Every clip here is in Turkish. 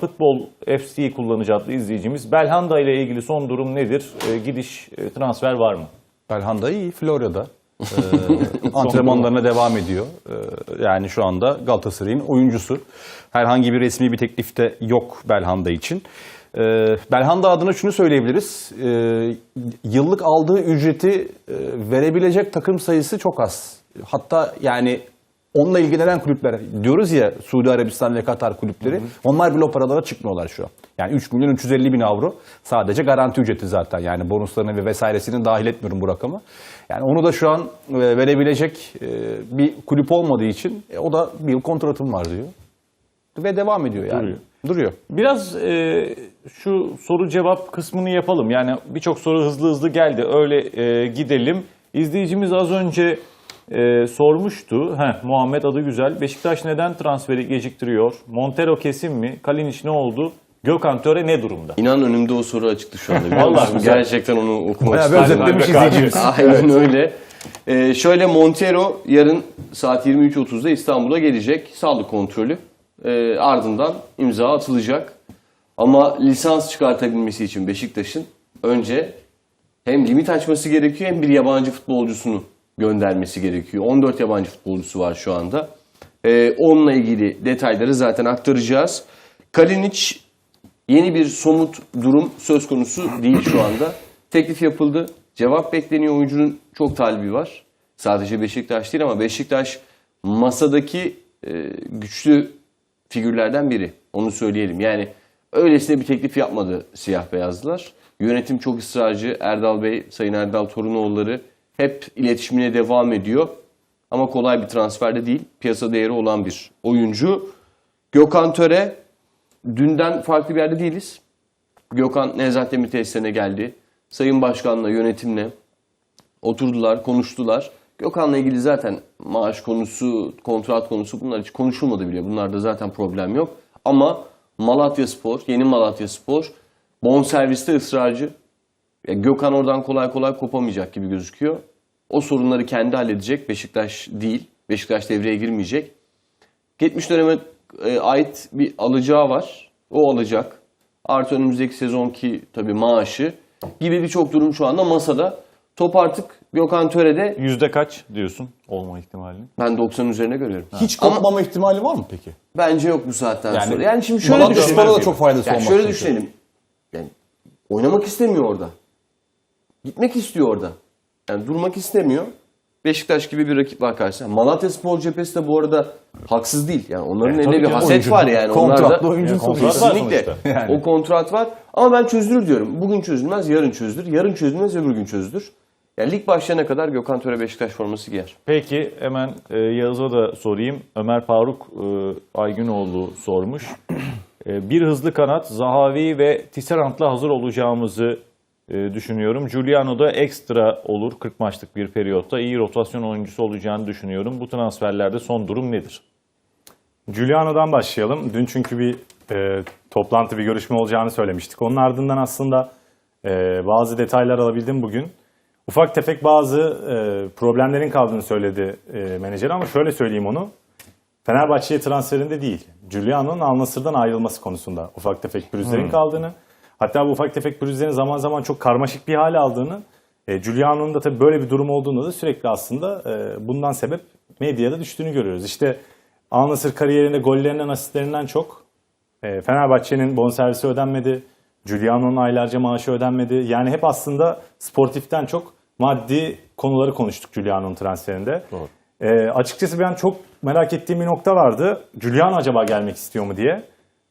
Futbol FC kullanıcı adlı izleyicimiz Belhanda ile ilgili son durum nedir? E, gidiş, e, transfer var mı? Belhanda iyi, Florya'da. Ee, antrenmanlarına devam ediyor. Ee, yani şu anda Galatasaray'ın oyuncusu. Herhangi bir resmi bir teklifte yok Belhanda için. Ee, Belhanda adına şunu söyleyebiliriz. Ee, yıllık aldığı ücreti e, verebilecek takım sayısı çok az. Hatta yani onunla ilgilenen kulüpler diyoruz ya Suudi Arabistan ve Katar kulüpleri. Onlar bile o paralara çıkmıyorlar şu an. Yani 3 milyon 350 bin avro sadece garanti ücreti zaten. Yani bonuslarını ve vesairesini dahil etmiyorum bu rakamı. Yani onu da şu an e, verebilecek e, bir kulüp olmadığı için e, o da bir yıl kontratım var diyor. Ve devam ediyor yani. Duruyor. Duruyor. Biraz e, şu soru cevap kısmını yapalım. Yani birçok soru hızlı hızlı geldi. Öyle e, gidelim. İzleyicimiz az önce e, sormuştu. Heh, Muhammed adı güzel. Beşiktaş neden transferi geciktiriyor? Montero kesin mi? Kalinic ne oldu? Gökhan Töre ne durumda? İnan önümde o soru açıktı şu anda. biliyor Vallahi musun? güzel. Gerçekten onu okumak Bayağı bir istedim. özetlemiş izleyicimiz. Aynen öyle. Ee, şöyle Montero yarın saat 23.30'da İstanbul'a gelecek. Sağlık kontrolü. Ee, ardından imza atılacak. Ama lisans çıkartabilmesi için Beşiktaş'ın önce hem limit açması gerekiyor hem bir yabancı futbolcusunu göndermesi gerekiyor. 14 yabancı futbolcusu var şu anda. Ee, onunla ilgili detayları zaten aktaracağız. Kalinic Yeni bir somut durum söz konusu değil şu anda. Teklif yapıldı. Cevap bekleniyor. Oyuncunun çok talibi var. Sadece Beşiktaş değil ama Beşiktaş masadaki e, güçlü figürlerden biri. Onu söyleyelim. Yani öylesine bir teklif yapmadı siyah beyazlılar. Yönetim çok ısrarcı. Erdal Bey, Sayın Erdal Torunoğulları hep iletişimine devam ediyor. Ama kolay bir transfer de değil. Piyasa değeri olan bir oyuncu. Gökhan Töre dünden farklı bir yerde değiliz. Gökhan Nevzat Demir tesislerine geldi. Sayın Başkan'la, yönetimle oturdular, konuştular. Gökhan'la ilgili zaten maaş konusu, kontrat konusu bunlar hiç konuşulmadı bile. Bunlarda zaten problem yok. Ama Malatya Spor, yeni Malatya Spor bonserviste ısrarcı. Ya Gökhan oradan kolay kolay kopamayacak gibi gözüküyor. O sorunları kendi halledecek. Beşiktaş değil. Beşiktaş devreye girmeyecek. Geçmiş döneme e, ait bir alacağı var. O alacak. Artı önümüzdeki sezonki tabii maaşı gibi birçok durum şu anda masada. Top artık Gökhan Töre'de Yüzde kaç diyorsun olma ihtimalini? ben 90 üzerine görüyorum. Hiç kopmama ihtimali var mı peki? Bence yok bu saatten Yani sonra. Yani şimdi şöyle düşünelim. Da çok faydası Yani olmaz şöyle düşünelim. Yani oynamak istemiyor orada. Gitmek istiyor orada. Yani durmak istemiyor. Beşiktaş gibi bir rakip var karşısında. Malatya Spor cephesi de bu arada haksız değil. Yani onların E, elinde bir haset Oyuncu- var yani. kontratlı oyuncu Yani kontrat Kesinlikle. Yani. O kontrat var. Ama ben çözülür diyorum. Bugün çözülmez, yarın çözülür. Yarın çözülmez, öbür gün çözülür. Yani lig başlayana kadar Gökhan Töre Beşiktaş forması giyer. Peki hemen e, Yağız'a da sorayım. Ömer Faruk e, Aygunoğlu sormuş. E, bir hızlı kanat Zahavi ve Tisserant'la hazır olacağımızı düşünüyorum. Giuliano da ekstra olur 40 maçlık bir periyotta. iyi rotasyon oyuncusu olacağını düşünüyorum. Bu transferlerde son durum nedir? Giuliano'dan başlayalım. Dün çünkü bir e, toplantı, bir görüşme olacağını söylemiştik. Onun ardından aslında e, bazı detaylar alabildim bugün. Ufak tefek bazı e, problemlerin kaldığını söyledi e, menajer ama şöyle söyleyeyim onu. Fenerbahçe'ye transferinde değil, Giuliano'nun Al ayrılması konusunda ufak tefek pürüzlerin kaldığını, hatta bu ufak tefek pürüzlerin zaman zaman çok karmaşık bir hale aldığını, e, Giuliano'nun da tabii böyle bir durum olduğunda da sürekli aslında e, bundan sebep medyada düştüğünü görüyoruz. İşte Al Nassr kariyerinde gollerinden, asistlerinden çok e, Fenerbahçe'nin bonservisi ödenmedi, Giuliano'nun aylarca maaşı ödenmedi. Yani hep aslında sportiften çok maddi konuları konuştuk Giuliano'nun transferinde. E, açıkçası ben çok merak ettiğim bir nokta vardı. Giuliano acaba gelmek istiyor mu diye.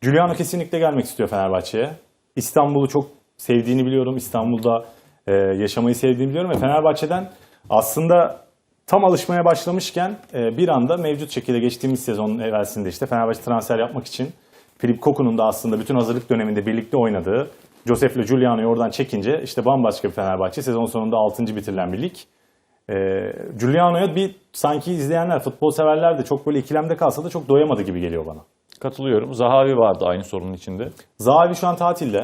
Giuliano kesinlikle gelmek istiyor Fenerbahçe'ye. İstanbul'u çok sevdiğini biliyorum. İstanbul'da e, yaşamayı sevdiğini biliyorum ve Fenerbahçe'den aslında tam alışmaya başlamışken e, bir anda mevcut şekilde geçtiğimiz sezonun evvelsinde işte Fenerbahçe transfer yapmak için Filip Koku'nun da aslında bütün hazırlık döneminde birlikte oynadığı Josef ile Giuliano'yu oradan çekince işte bambaşka bir Fenerbahçe. Sezon sonunda 6. bitirilen bir lig. E, Giuliano'ya bir sanki izleyenler, futbol severler de çok böyle ikilemde kalsa da çok doyamadı gibi geliyor bana. Katılıyorum. Zahavi vardı aynı sorunun içinde. Zahavi şu an tatilde.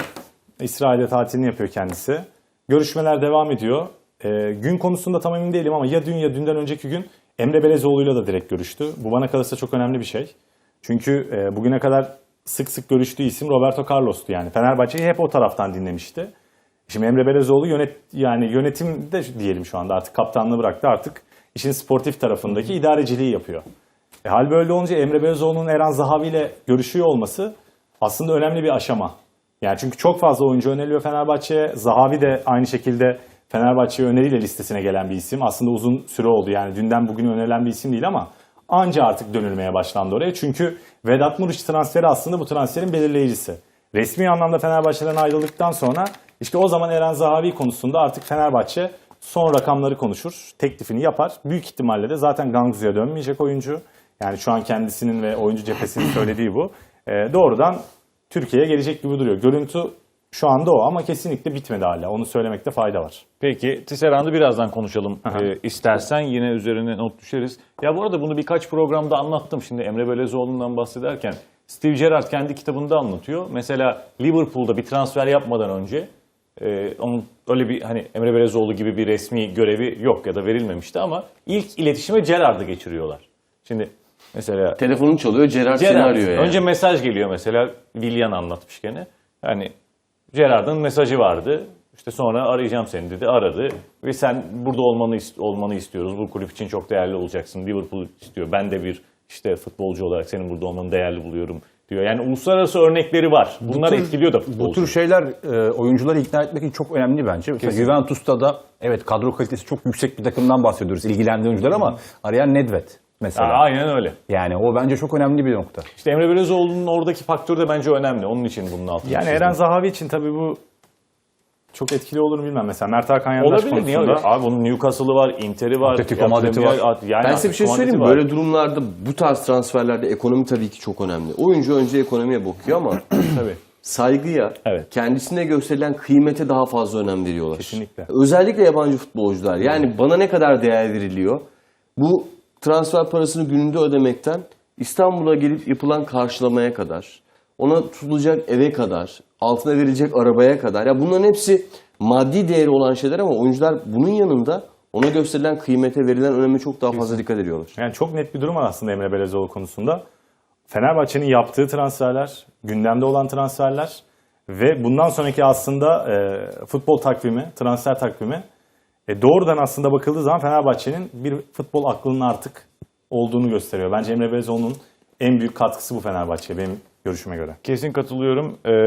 İsrail'de tatilini yapıyor kendisi. Görüşmeler devam ediyor. Ee, gün konusunda tam emin değilim ama ya dün ya dünden önceki gün Emre Belezoğlu'yla da direkt görüştü. Bu bana kalırsa çok önemli bir şey. Çünkü e, bugüne kadar sık sık görüştüğü isim Roberto Carlos'tu yani. Fenerbahçe'yi hep o taraftan dinlemişti. Şimdi Emre Belezoğlu yönet yani yönetimde diyelim şu anda artık kaptanlığı bıraktı artık işin sportif tarafındaki idareciliği yapıyor. E, hal böyle olunca Emre Belezoğlu'nun Eren Zahavi ile görüşüyor olması aslında önemli bir aşama. Yani çünkü çok fazla oyuncu öneriliyor Fenerbahçe'ye. Zahavi de aynı şekilde Fenerbahçe öneriyle listesine gelen bir isim. Aslında uzun süre oldu yani dünden bugüne önerilen bir isim değil ama anca artık dönülmeye başlandı oraya. Çünkü Vedat Muriç transferi aslında bu transferin belirleyicisi. Resmi anlamda Fenerbahçe'den ayrıldıktan sonra işte o zaman Eren Zahavi konusunda artık Fenerbahçe son rakamları konuşur, teklifini yapar. Büyük ihtimalle de zaten Gangzu'ya dönmeyecek oyuncu. Yani şu an kendisinin ve oyuncu cephesinin söylediği bu. Ee, doğrudan Türkiye'ye gelecek gibi duruyor. Görüntü şu anda o ama kesinlikle bitmedi hala. Onu söylemekte fayda var. Peki Tisserand'ı birazdan konuşalım e, istersen yine üzerine not düşeriz. Ya bu arada bunu birkaç programda anlattım. Şimdi Emre Belezoğlu'ndan bahsederken Steve Gerrard kendi kitabında anlatıyor. Mesela Liverpool'da bir transfer yapmadan önce e, onun öyle bir hani Emre Belezoğlu gibi bir resmi görevi yok ya da verilmemişti ama ilk iletişime Gerrard'ı geçiriyorlar. Şimdi mesela Telefonun çalıyor, Gerard seni arıyor yani. önce mesaj geliyor mesela Willian anlatmış gene. Yani Gerard'ın mesajı vardı. İşte sonra arayacağım seni dedi. Aradı. Ve sen burada olmanı ist- olmanı istiyoruz. Bu kulüp için çok değerli olacaksın. Liverpool istiyor. Ben de bir işte futbolcu olarak senin burada olmanı değerli buluyorum diyor. Yani uluslararası örnekleri var. Bunlar tür- etkiliyor da Bu futbolcu. tür şeyler e, oyuncuları ikna etmek için çok önemli bence. Mesela Juventus'ta da evet kadro kalitesi çok yüksek bir takımdan bahsediyoruz ilgilendiği oyuncular ama arayan Nedved mesela. Ha, aynen öyle. Yani o bence çok önemli bir nokta. İşte Emre Belözoğlu'nun oradaki faktör de bence önemli. Onun için bunun altını Yani çizdim. Eren Zahavi için tabii bu çok etkili olur mu bilmem. Mesela Mert Hakan Yandaş Olabilir niye öyle? konusunda Abi bunun Newcastle'ı var, Inter'i var. Atletico Madrid'i var. at- Yani Ben size bir şey söyleyeyim mi? Var. Böyle durumlarda bu tarz transferlerde ekonomi tabii ki çok önemli. Oyuncu önce ekonomiye bakıyor ama Tabii. saygıya, Evet. kendisine gösterilen kıymete daha fazla önem veriyorlar. Kesinlikle. Özellikle yabancı futbolcular. Yani bana ne kadar değer veriliyor? Bu transfer parasını gününde ödemekten İstanbul'a gelip yapılan karşılamaya kadar, ona tutulacak eve kadar, altına verilecek arabaya kadar. Ya bunların hepsi maddi değeri olan şeyler ama oyuncular bunun yanında ona gösterilen kıymete verilen öneme çok daha fazla dikkat ediyorlar. Yani çok net bir durum var aslında Emre Belezoğlu konusunda. Fenerbahçe'nin yaptığı transferler, gündemde olan transferler ve bundan sonraki aslında e, futbol takvimi, transfer takvimi e, doğrudan aslında bakıldığı zaman Fenerbahçe'nin bir futbol aklının artık olduğunu gösteriyor. Bence Emre Belezoğlu'nun en büyük katkısı bu Fenerbahçe'ye benim görüşüme göre. Kesin katılıyorum. Ee,